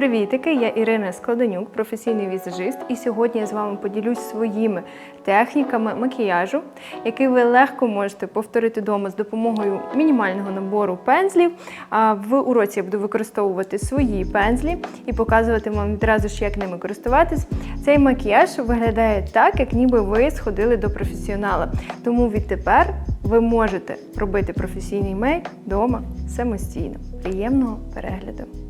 Привітики! Я Ірина Складенюк, професійний візажист, і сьогодні я з вами поділюсь своїми техніками макіяжу, які ви легко можете повторити вдома з допомогою мінімального набору пензлів. В уроці я буду використовувати свої пензлі і показувати вам відразу ж, як ними користуватись. Цей макіяж виглядає так, як ніби ви сходили до професіонала. Тому відтепер ви можете робити професійний мейк вдома самостійно. Приємного перегляду!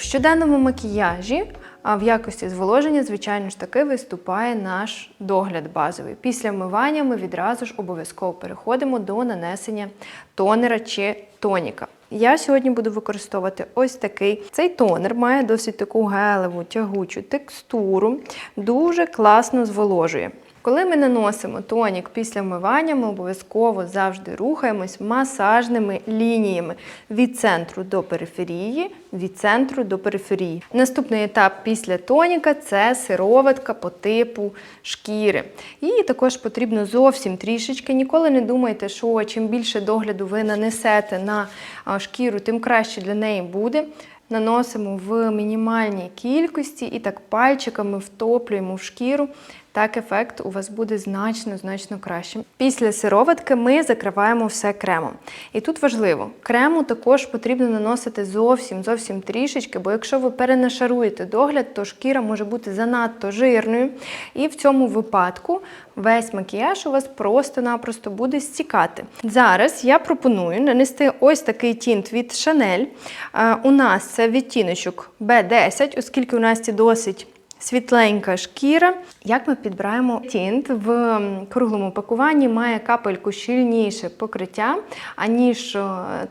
В щоденному макіяжі в якості зволоження, звичайно ж таки, виступає наш догляд базовий. Після вмивання ми відразу ж обов'язково переходимо до нанесення тонера чи тоніка. Я сьогодні буду використовувати ось такий. Цей тонер має досить таку гелеву, тягучу текстуру, дуже класно зволожує. Коли ми наносимо тонік після вмивання, ми обов'язково завжди рухаємось масажними лініями від центру до периферії, від центру до периферії. Наступний етап після тоніка це сироватка по типу шкіри. Її також потрібно зовсім трішечки. Ніколи не думайте, що чим більше догляду ви нанесете на шкіру, тим краще для неї буде. Наносимо в мінімальній кількості і так пальчиками втоплюємо в шкіру так ефект у вас буде значно-значно кращим. Після сироватки ми закриваємо все кремом. І тут важливо, крему також потрібно наносити зовсім зовсім трішечки, бо якщо ви перенашаруєте догляд, то шкіра може бути занадто жирною. І в цьому випадку весь макіяж у вас просто-напросто буде стікати. Зараз я пропоную нанести ось такий тінт від Chanel. У нас це відтіночок B10, оскільки у нас досить світленька шкіра. Як ми підбираємо тінт в круглому пакуванні, має капельку щільніше покриття, аніж е,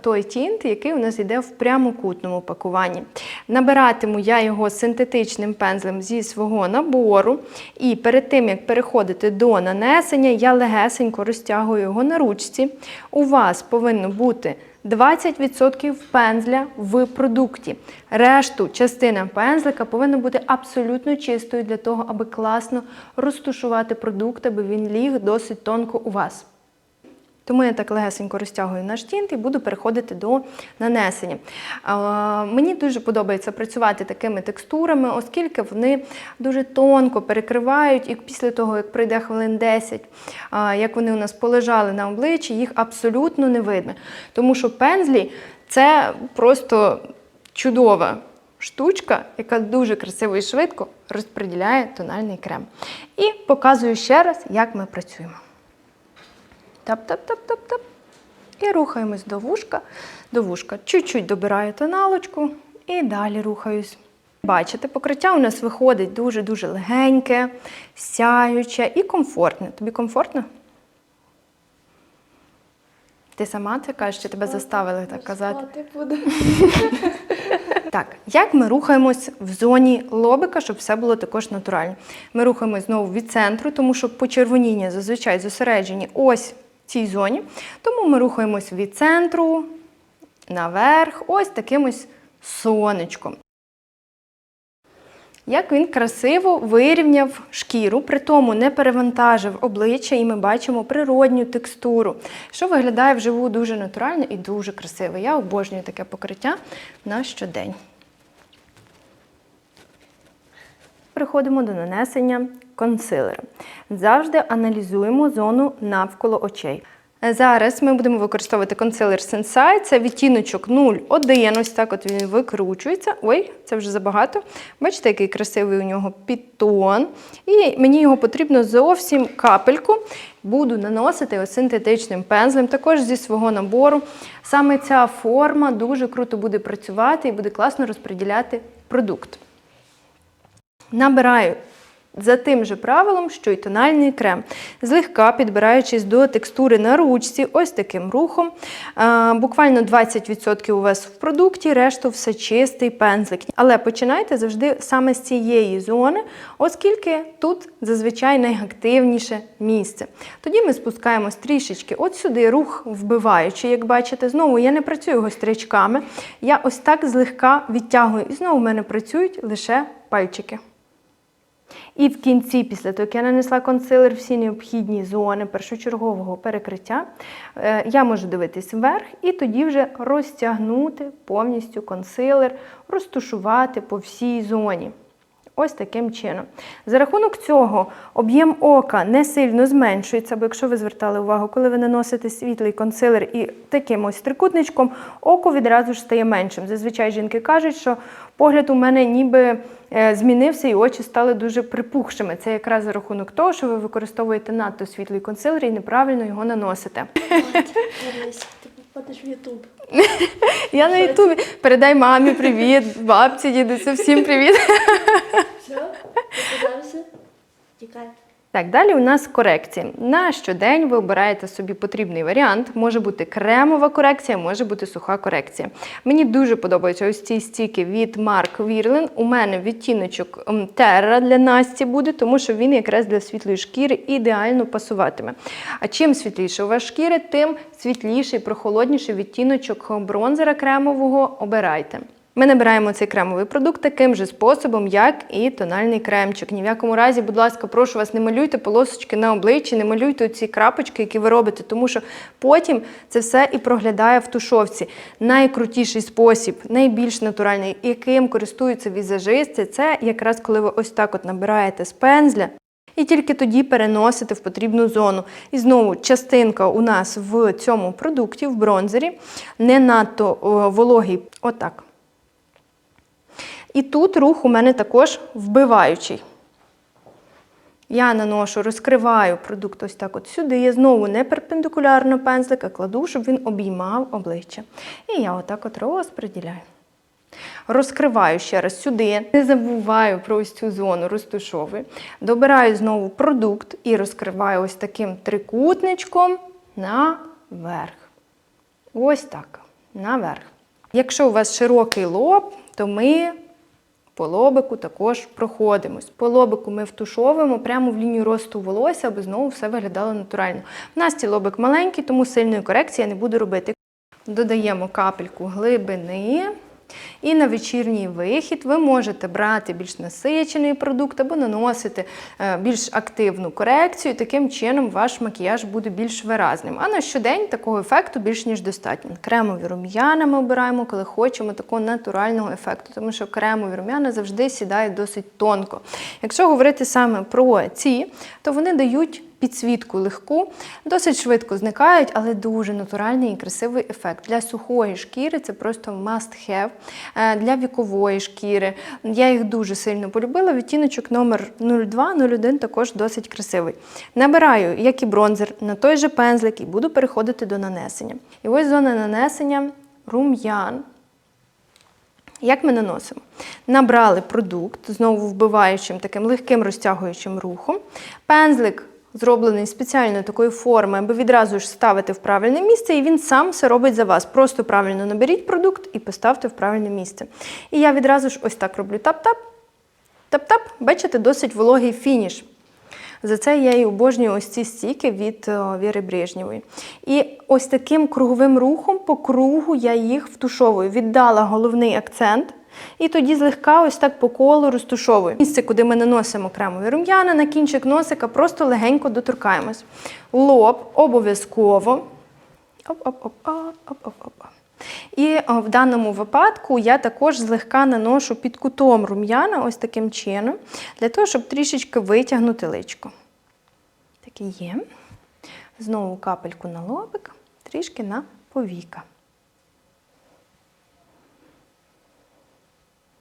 той тінт, який у нас йде в прямокутному пакуванні. Набиратиму я його синтетичним пензлем зі свого набору. І перед тим, як переходити до нанесення, я легесенько розтягую його на ручці. У вас повинно бути 20% пензля в продукті. Решту частина пензлика повинна бути абсолютно чистою для того, аби класно розтушувати продукт, аби він ліг досить тонко у вас. Тому я так легесенько розтягую наш тінт і буду переходити до нанесення. Мені дуже подобається працювати такими текстурами, оскільки вони дуже тонко перекривають, і після того, як пройде хвилин 10, як вони у нас полежали на обличчі, їх абсолютно не видно. Тому що пензлі це просто чудова штучка, яка дуже красиво і швидко розподіляє тональний крем. І показую ще раз, як ми працюємо. Тап-тап-тап-тап-тап. І рухаємось до вушка. До вушка. Чуть-чуть добираю тоналочку і далі рухаюсь. Бачите, покриття у нас виходить дуже-дуже легеньке, сяюче і комфортне. Тобі комфортно? Ти сама це кажеш, чи тебе заставили так казати? Так, як ми рухаємось в зоні лобика, щоб все було також натурально. Ми рухаємось знову від центру, тому що почервоніння зазвичай зосереджені ось цій зоні. Тому ми рухаємось від центру наверх, ось таким ось сонечком. Як він красиво вирівняв шкіру, при тому не перевантажив обличчя, і ми бачимо природню текстуру, що виглядає вживу дуже натурально і дуже красиво. Я обожнюю таке покриття на щодень. Переходимо до нанесення консилера. Завжди аналізуємо зону навколо очей. Зараз ми будемо використовувати консилер Sensai. Це відтіночок 01. Ось так от він викручується. Ой, це вже забагато. Бачите, який красивий у нього підтон. І мені його потрібно зовсім капельку. Буду наносити ось синтетичним пензлем, також зі свого набору. Саме ця форма дуже круто буде працювати і буде класно розподіляти продукт. Набираю за тим же правилом, що й тональний крем, злегка підбираючись до текстури на ручці, ось таким рухом. Буквально 20% у вас в продукті, решту все чистий пензлик. Але починайте завжди саме з цієї зони, оскільки тут зазвичай найактивніше місце. Тоді ми спускаємось трішечки от сюди, рух вбиваючи, як бачите, знову я не працюю гострячками. Я ось так злегка відтягую. І знову в мене працюють лише пальчики. І в кінці, після того, як я нанесла консилер, всі необхідні зони першочергового перекриття, е, я можу дивитись вверх і тоді вже розтягнути повністю консилер, розтушувати по всій зоні. Ось таким чином. За рахунок цього об'єм ока не сильно зменшується, бо якщо ви звертали увагу, коли ви наносите світлий консилер і таким ось трикутничком, око відразу ж стає меншим. Зазвичай жінки кажуть, що погляд у мене ніби е, змінився і очі стали дуже припухшими. Це якраз за рахунок того, що ви використовуєте надто світлий консилер і неправильно його наносите. Ти попадеш в Ютуб. Я на Ютубі передай мамі привіт, бабці, дідусю, всім привіт. Все, показався. Тікай. Так, далі у нас корекції. На щодень ви обираєте собі потрібний варіант. Може бути кремова корекція, може бути суха корекція. Мені дуже подобаються ось ці стіки від Марк Вірлен. У мене відтіночок Терра для Насті буде, тому що він якраз для світлої шкіри ідеально пасуватиме. А чим світліше у вас шкіри, тим світліший, прохолодніший відтіночок бронзера кремового обирайте. Ми набираємо цей кремовий продукт таким же способом, як і тональний кремчик. Ні в якому разі, будь ласка, прошу вас, не малюйте полосочки на обличчі, не малюйте ці крапочки, які ви робите, тому що потім це все і проглядає в тушовці. Найкрутіший спосіб, найбільш натуральний, яким користуються візажисти, це якраз коли ви ось так от набираєте з пензля. І тільки тоді переносити в потрібну зону. І знову частинка у нас в цьому продукті, в бронзері, не надто о, вологий. Отак. І тут рух у мене також вбиваючий. Я наношу, розкриваю продукт ось так от сюди. Я знову не перпендикулярно пензлика кладу, щоб він обіймав обличчя. І я отак от розподіляю. Розкриваю ще раз сюди, не забуваю про ось цю зону, розтушовую. Добираю знову продукт і розкриваю ось таким трикутничком наверх. Ось так, наверх. Якщо у вас широкий лоб, то ми по лобику також проходимось. По лобику ми втушовуємо прямо в лінію росту волосся, аби знову все виглядало натурально. У нас ці лобик маленький, тому сильної корекції я не буду робити. Додаємо капельку глибини. І на вечірній вихід ви можете брати більш насичений продукт або наносити е, більш активну корекцію. Таким чином ваш макіяж буде більш виразним. А на щодень такого ефекту більш ніж достатньо. Кремові рум'яна ми обираємо, коли хочемо такого натурального ефекту, тому що кремові рум'яна завжди сідають досить тонко. Якщо говорити саме про ці, то вони дають підсвітку легку, досить швидко зникають, але дуже натуральний і красивий ефект. Для сухої шкіри це просто must have. Е, Для вікової шкіри. Я їх дуже сильно полюбила. Відтіночок номер 02-01 також досить красивий. Набираю, як і бронзер, на той же пензлик і буду переходити до нанесення. І ось зона нанесення рум'ян. Як ми наносимо? Набрали продукт, знову вбиваючим таким легким розтягуючим рухом. Пензлик зроблений спеціально такої форми, аби відразу ж ставити в правильне місце, і він сам все робить за вас. Просто правильно наберіть продукт і поставте в правильне місце. І я відразу ж ось так роблю тап-тап, тап-тап. Бачите, досить вологий фініш. За це я і обожнюю ось ці стіки від е, Віри Брежнєвої. І ось таким круговим рухом по кругу я їх втушовую. Віддала головний акцент. І тоді злегка ось так по колу розтушовую. Місце, куди ми наносимо кремові рум'яна, на кінчик носика просто легенько доторкаємось. Лоб обов'язково. І в даному випадку я також злегка наношу під кутом рум'яна, ось таким чином, для того, щоб трішечки витягнути личко. Так і є. Знову капельку на лобик, трішки на повіка.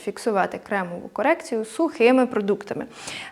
Фіксувати кремову корекцію сухими продуктами.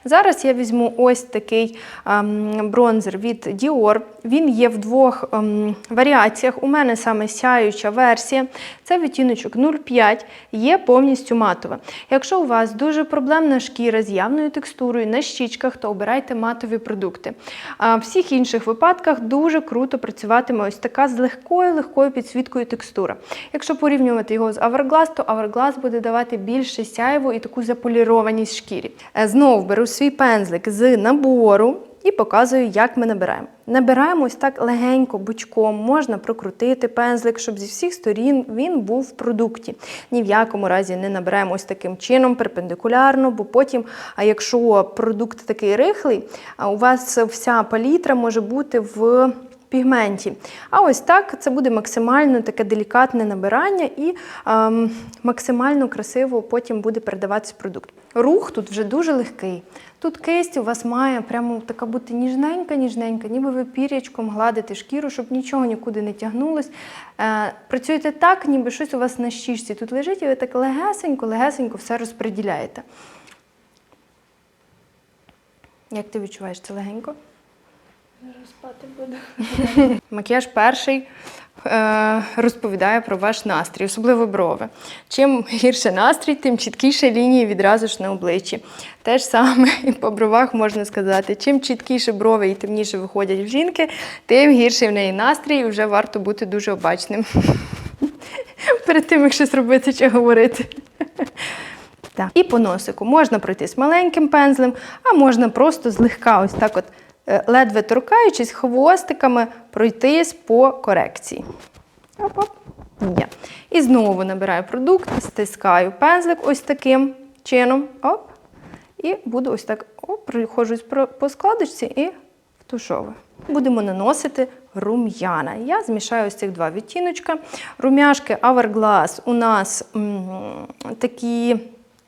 Зараз я візьму ось такий ем, бронзер від Dior. Він є в двох ем, варіаціях. У мене саме сяюча версія. Це відтіночок 0,5, є повністю матова. Якщо у вас дуже проблемна шкіра з явною текстурою на щічках, то обирайте матові продукти. А в всіх інших випадках дуже круто працюватиме ось така з легкою легкою підсвіткою текстура. Якщо порівнювати його з Hourglass, то Hourglass буде давати більше сяйву і таку заполірованість шкірі. Е, Знову беру свій пензлик з набору і показую, як ми набираємо. Набираємо ось так легенько, бочком, можна прокрутити пензлик, щоб зі всіх сторін він був в продукті. Ні в якому разі не набираємо ось таким чином, перпендикулярно, бо потім, а якщо продукт такий рихлий, а у вас вся палітра може бути в пігменті. А ось так це буде максимально таке делікатне набирання і ем, максимально красиво потім буде передаватися продукт. Рух тут вже дуже легкий. Тут кисть у вас має прямо така бути ніжненька, ніжненька, ніби ви пірячком гладите шкіру, щоб нічого нікуди не тягнулось. Е, працюєте так, ніби щось у вас на щічці тут лежить, і ви так легесенько, легесенько все розподіляєте. Як ти відчуваєш це легенько? Зараз спати буду. Макіяж перший е, розповідає про ваш настрій, особливо брови. Чим гірше настрій, тим чіткіше лінії відразу ж на обличчі. Те ж саме і по бровах можна сказати. Чим чіткіше брови і темніше виходять в жінки, тим гірший в неї настрій, і вже варто бути дуже обачним. Перед тим, як щось робити чи говорити. Так. І по носику можна пройтись маленьким пензлем, а можна просто злегка, ось так от, ледве торкаючись хвостиками, пройтись по корекції. Оп-оп. Є. І знову набираю продукт, стискаю пензлик ось таким чином. Оп. І буду ось так оп, проходжусь по складочці і втушовую. Будемо наносити рум'яна. Я змішаю ось цих два відтіночка. Рум'яшки Hourglass у нас такі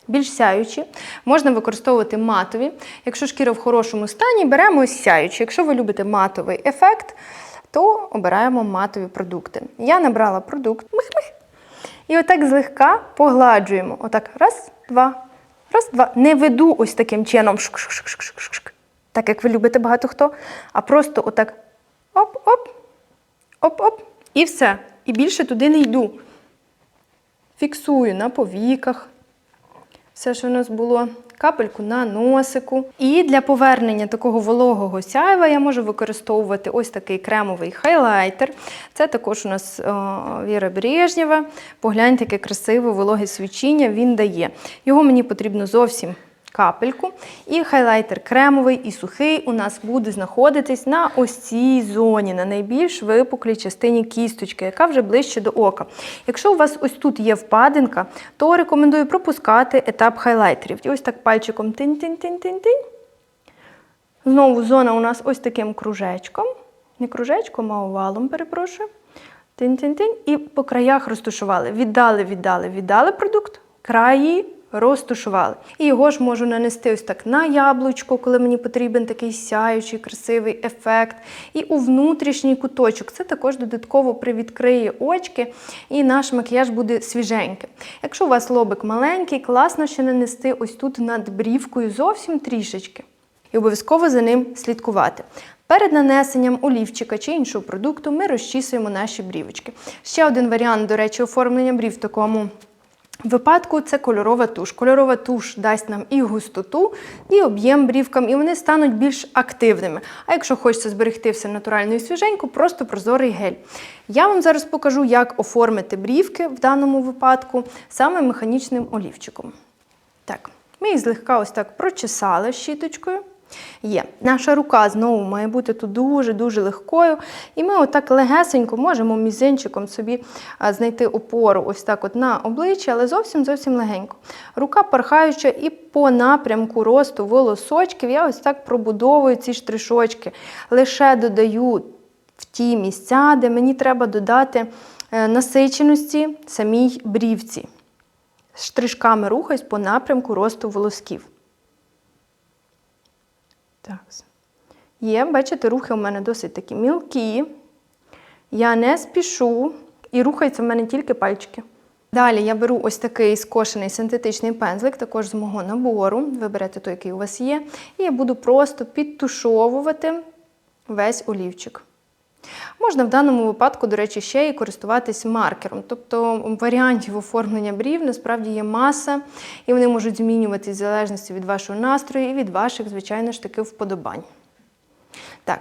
більш сяючі. Можна використовувати матові. Якщо шкіра в хорошому стані, беремо сяючі. Якщо ви любите матовий ефект, то обираємо матові продукти. Я набрала продукт мих-мих. І отак злегка погладжуємо. Отак, раз, два, раз, два. Не веду ось таким чином, так як ви любите багато хто, а просто отак оп-оп, оп-оп, і все. І більше туди не йду. Фіксую на повіках. Все, що у нас було, капельку на носику. І для повернення такого вологого сяйва я можу використовувати ось такий кремовий хайлайтер. Це також у нас о, Віра Брежнєва. Погляньте, яке красиве вологе свічіння він дає. Його мені потрібно зовсім капельку. І хайлайтер кремовий і сухий у нас буде знаходитись на ось цій зоні, на найбільш випуклій частині кісточки, яка вже ближче до ока. Якщо у вас ось тут є впадинка, то рекомендую пропускати етап хайлайтерів. І ось так пальчиком тинь-тинь-тинь-тинь-тинь. Знову зона у нас ось таким кружечком. Не кружечком, а овалом, перепрошую. Тинь-тинь-тинь. І по краях розташували. Віддали, віддали, віддали продукт, краї розташували. І його ж можу нанести ось так на яблучко, коли мені потрібен такий сяючий, красивий ефект. І у внутрішній куточок. Це також додатково привідкриє очки, і наш макіяж буде свіженьким. Якщо у вас лобик маленький, класно ще нанести ось тут над брівкою зовсім трішечки. І обов'язково за ним слідкувати. Перед нанесенням олівчика чи іншого продукту ми розчісуємо наші брівочки. Ще один варіант, до речі, оформлення брів в такому випадку це кольорова туш. Кольорова туш дасть нам і густоту, і об'єм брівкам, і вони стануть більш активними. А якщо хочеться зберегти все натурально і свіженько, просто прозорий гель. Я вам зараз покажу, як оформити брівки в даному випадку саме механічним олівчиком. Так, ми їх злегка ось так прочесали щіточкою. Є. Наша рука знову має бути тут дуже-дуже легкою. І ми отак легесенько можемо мізинчиком собі знайти опору ось так от на обличчі, але зовсім-зовсім легенько. Рука порхаюча і по напрямку росту волосочків я ось так пробудовую ці штришочки. Лише додаю в ті місця, де мені треба додати е, насиченості самій брівці. Штришками рухаюсь по напрямку росту волосків. Так. Є, бачите, рухи у мене досить такі мілкі. Я не спішу і рухаються в мене тільки пальчики. Далі я беру ось такий скошений синтетичний пензлик, також з мого набору. Ви берете той, який у вас є. І я буду просто підтушовувати весь олівчик. Можна в даному випадку, до речі, ще і користуватись маркером. Тобто варіантів оформлення брів насправді є маса, і вони можуть змінюватись в залежності від вашого настрою і від ваших, звичайно ж таки, вподобань. Так,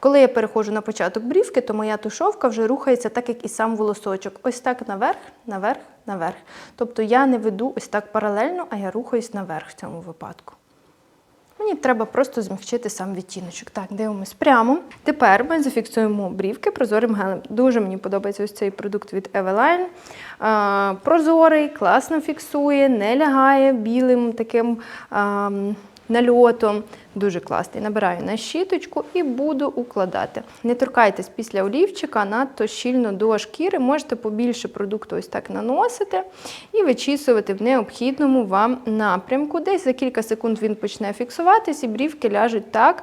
коли я переходжу на початок брівки, то моя тушовка вже рухається так, як і сам волосочок. Ось так наверх, наверх, наверх. Тобто я не веду ось так паралельно, а я рухаюсь наверх в цьому випадку. Мені треба просто змягчити сам відтіночок. Так, дивимось прямо. Тепер ми зафіксуємо брівки прозорим гелем. Дуже мені подобається ось цей продукт від Eveline. Прозорий, класно фіксує, не лягає білим таким. А, Нальотом дуже класний. Набираю на щіточку і буду укладати. Не торкайтесь після олівчика надто щільно до шкіри. Можете побільше продукту ось так наносити і вичісувати в необхідному вам напрямку. Десь за кілька секунд він почне фіксуватись, і брівки ляжуть так,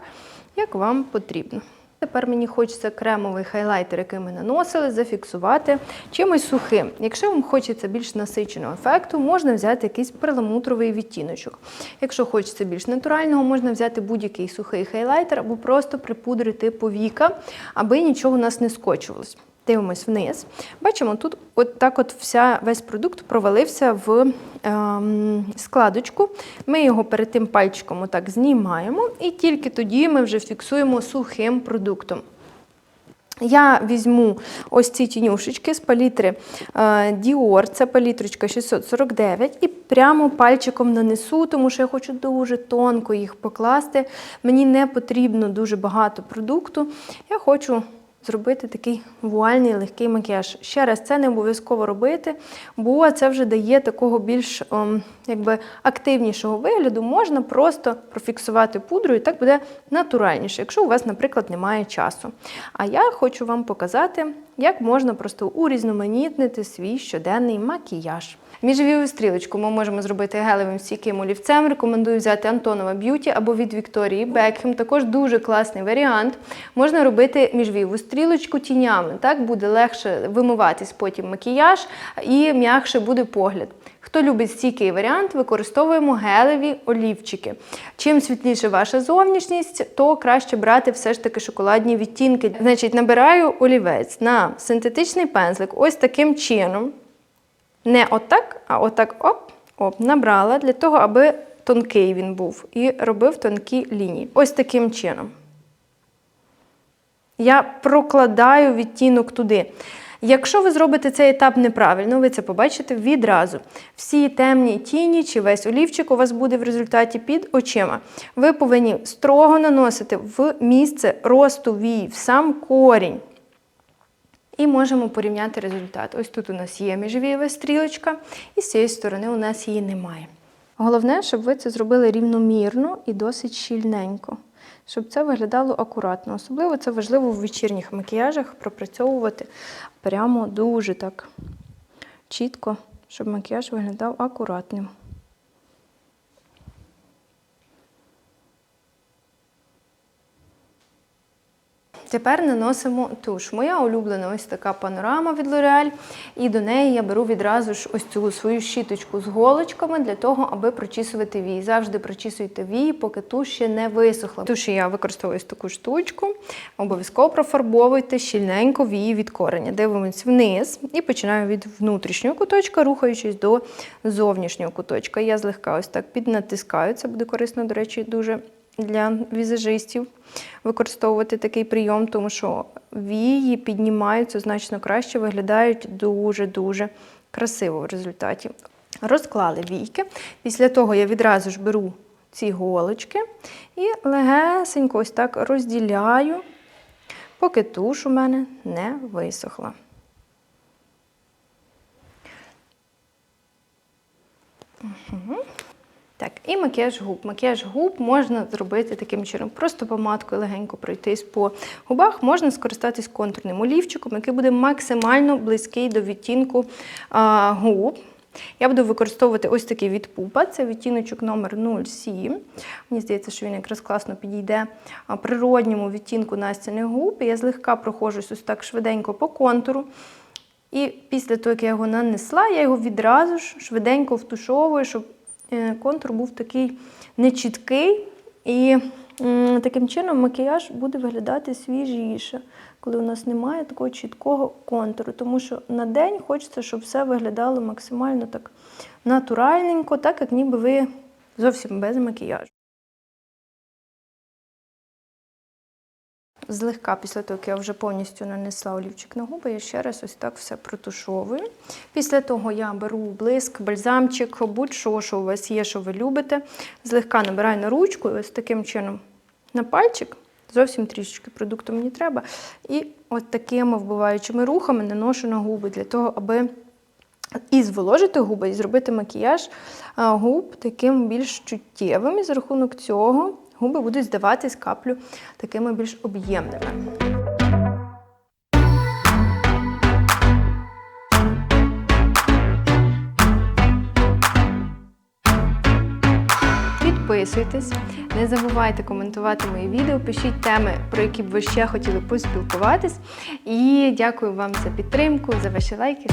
як вам потрібно. Тепер мені хочеться кремовий хайлайтер, який ми наносили, зафіксувати чимось сухим. Якщо вам хочеться більш насиченого ефекту, можна взяти якийсь перламутровий відтіночок. Якщо хочеться більш натурального, можна взяти будь-який сухий хайлайтер або просто припудрити повіка, аби нічого у нас не скочувалось. Дивимось вниз. Бачимо, тут от так от вся, весь продукт провалився в ем, складочку. Ми його перед тим пальчиком отак знімаємо, і тільки тоді ми вже фіксуємо сухим продуктом. Я візьму ось ці тінюшечки з палітри е, Dior, це палітрочка 649, і прямо пальчиком нанесу, тому що я хочу дуже тонко їх покласти. Мені не потрібно дуже багато продукту. Я хочу зробити такий вуальний легкий макіяж. Ще раз, це не обов'язково робити, бо це вже дає такого більш ем, якби, активнішого вигляду. Можна просто профіксувати пудрою, і так буде натуральніше, якщо у вас, наприклад, немає часу. А я хочу вам показати, як можна просто урізноманітнити свій щоденний макіяж. Міжвію стрілочку ми можемо зробити гелевим стійким олівцем. Рекомендую взяти Антонова Б'юті або від Вікторії Бекхем. Також дуже класний варіант. Можна робити міжвієву стрілочку тінями. Так буде легше вимиватись потім макіяж і м'якше буде погляд. Хто любить стійкий варіант, використовуємо гелеві олівчики. Чим світліше ваша зовнішність, то краще брати все ж таки шоколадні відтінки. Значить, набираю олівець на синтетичний пензлик ось таким чином. Не отак, а отак оп, оп, набрала для того, аби тонкий він був і робив тонкі лінії. Ось таким чином. Я прокладаю відтінок туди. Якщо ви зробите цей етап неправильно, ви це побачите відразу. Всі темні тіні чи весь олівчик у вас буде в результаті під очима. Ви повинні строго наносити в місце росту вій, в сам корінь. І можемо порівняти результат. Ось тут у нас є міжвієва стрілочка, і з цієї сторони у нас її немає. Головне, щоб ви це зробили рівномірно і досить щільненько, щоб це виглядало акуратно. Особливо це важливо в вечірніх макіяжах пропрацьовувати прямо дуже так чітко, щоб макіяж виглядав акуратним. Тепер наносимо туш. Моя улюблена ось така панорама від L'Oreal. І до неї я беру відразу ж ось цю свою щіточку з голочками для того, аби прочісувати вії. Завжди прочісуйте вії, поки туш ще не висохла. Туші я використовую ось таку штучку. Обов'язково профарбовуйте щільненько вії від кореня. Дивимось вниз і починаю від внутрішнього куточка, рухаючись до зовнішнього куточка. Я злегка ось так піднатискаю. Це буде корисно, до речі, дуже для візажистів використовувати такий прийом, тому що вії піднімаються значно краще, виглядають дуже-дуже красиво в результаті. Розклали війки. Після того я відразу ж беру ці голочки і легесенько ось так розділяю, поки туш у мене не висохла. Так, і макіяж губ. Макіяж губ можна зробити таким чином. Просто помадкою легенько пройтись по губах. Можна скористатись контурним олівчиком, який буде максимально близький до відтінку а, губ. Я буду використовувати ось такий від пупа. Це відтіночок номер 07. Мені здається, що він якраз класно підійде природньому відтінку настяних губ. Я злегка проходжусь ось так швиденько по контуру. І після того, як я його нанесла, я його відразу ж швиденько втушовую, щоб контур був такий нечіткий. І таким чином макіяж буде виглядати свіжіше, коли у нас немає такого чіткого контуру. Тому що на день хочеться, щоб все виглядало максимально так натуральненько, так як ніби ви зовсім без макіяжу. Злегка, після того, як я вже повністю нанесла олівчик на губи, я ще раз ось так все протушовую. Після того я беру блиск, бальзамчик, будь-що, що у вас є, що ви любите. Злегка набираю на ручку і ось таким чином на пальчик. Зовсім трішечки продукту мені треба. І от такими вбиваючими рухами наношу на губи для того, аби і зволожити губи, і зробити макіяж губ таким більш чуттєвим. І за рахунок цього губи будуть здаватись каплю такими більш об'ємними. Підписуйтесь, не забувайте коментувати мої відео, пишіть теми, про які б ви ще хотіли поспілкуватись. І дякую вам за підтримку, за ваші лайки.